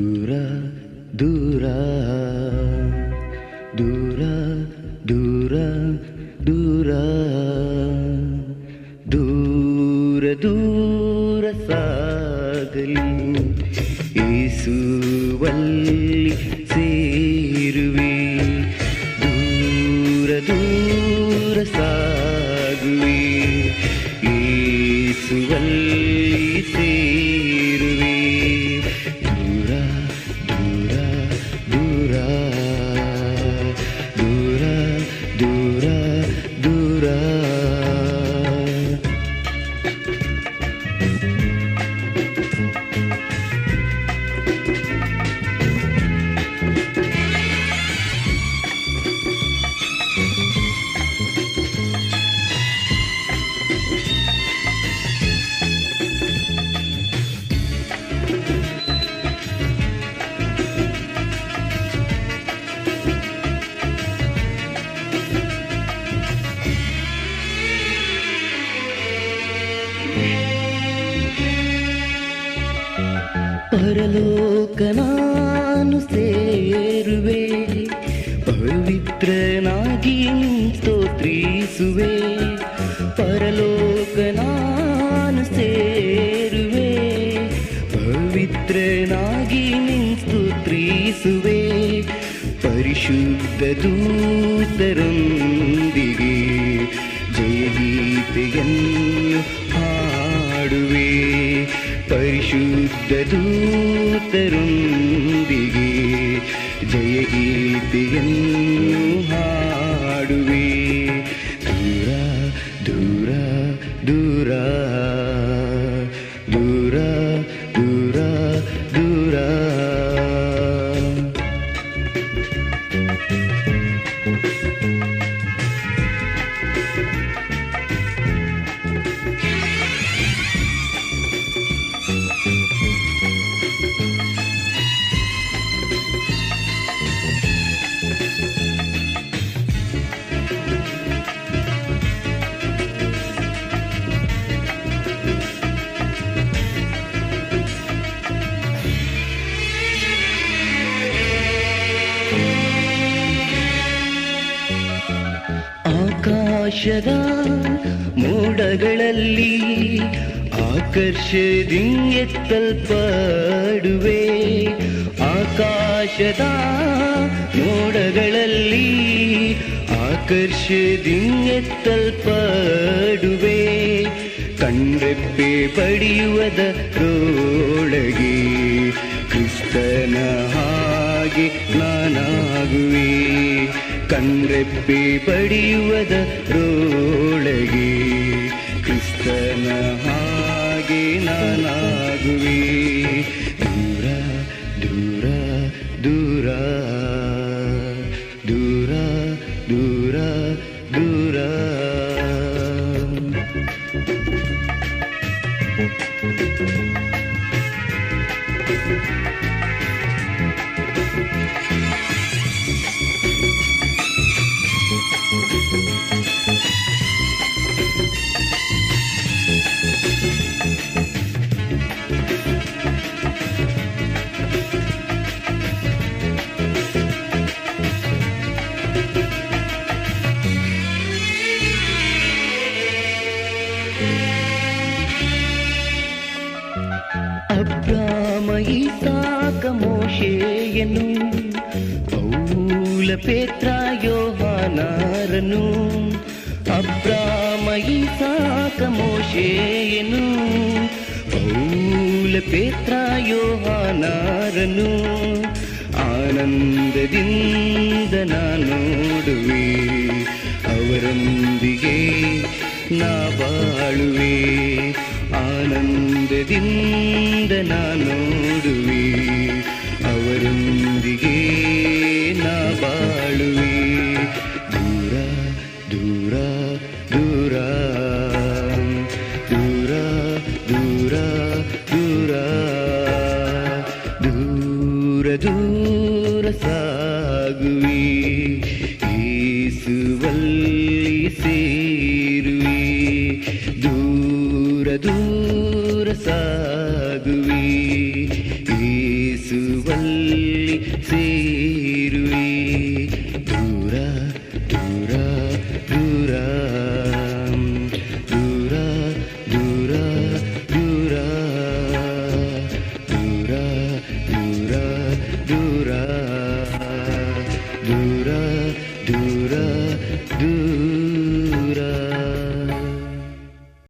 Dura, dura, dura, dura, dura, ದೂರ ದೂರ ಸಾಗಲಿ ಏಸುವಲ್ಲಿ ಸೇರುವೆ ದೂರ ದೂರ ಸಾಗುವೆ ಏಸುವಲ್ಲಿ ಸೇರು ಪರಲೋಕ ನಾನು ಸೇರುವೆ ಪವಿತ್ರನಾಗಿ ಸ್ತೋತ್ರಿಸುವೆ ಪರಲೋಕ ನಾನು ಸೇರುವೆ ಪವಿತ್ರನಾಗಿ ಸ್ತೋತ್ರಿಸುವೆ ಪರಿಶುದ್ಧ ದೂತರೊಂದಿಗೆ ಜಯಗೀತೆಯನ್ನು ಹಾಡುವೆ परिशुद्धदूतरुन्दिगे जय जयी ಆಕಾಶದ ಮೋಡಗಳಲ್ಲಿ ಆಕರ್ಷದಿಂಗೆತ್ತಲ್ಪಡುವೆ. ಆಕಾಶದ ಮೋಡಗಳಲ್ಲಿ ಆಕರ್ಷದಿಂಗೆತ್ತಲ್ಪಡುವೆ. ಕಣ್ರೆಪ್ಪೆ ಪಡೆಯುವುದ ರೋಳಗೆ ಕಣ್ರೆಪ್ಪೆ ಪಡೆಯುವದ ರೋಳಗೆ ಕ್ರಿಸ್ತನ ಹಾಗೆ ನಾನಾಗುವೆ ಮೋಶೆಯನು ಪೌಲ ಪೇತ್ರ ಯೋಹಾನಾರನು ಅಬ್ರಾಮ ಈಸಾಕ ಮೋಶೆಯನು ಪೌಲ ಪೇತ್ರ ಯೋಹಾನಾರನು, ಆನಂದದಿಂದ ನೋಡುವೆ, ಅವರೊಂದಿಗೆ ನಾ ಬಾಳುವೆ, ಆನಂದದಿಂದ ನೋಡುವೆ. ಅವರೊಂದಿಗೆ ನಾ ಬಾಳುವೆ. ದೂರ ದೂರ ದೂರ. ದೂರ ದೂರ ದೂರ. ದೂರ ದೂರ ಸಾಗುವೆ. ಏಸುವಲ್ಲಿ ಸೇರುವೆ. ದೂರ ದೂರ ಸಾಗುವೆ.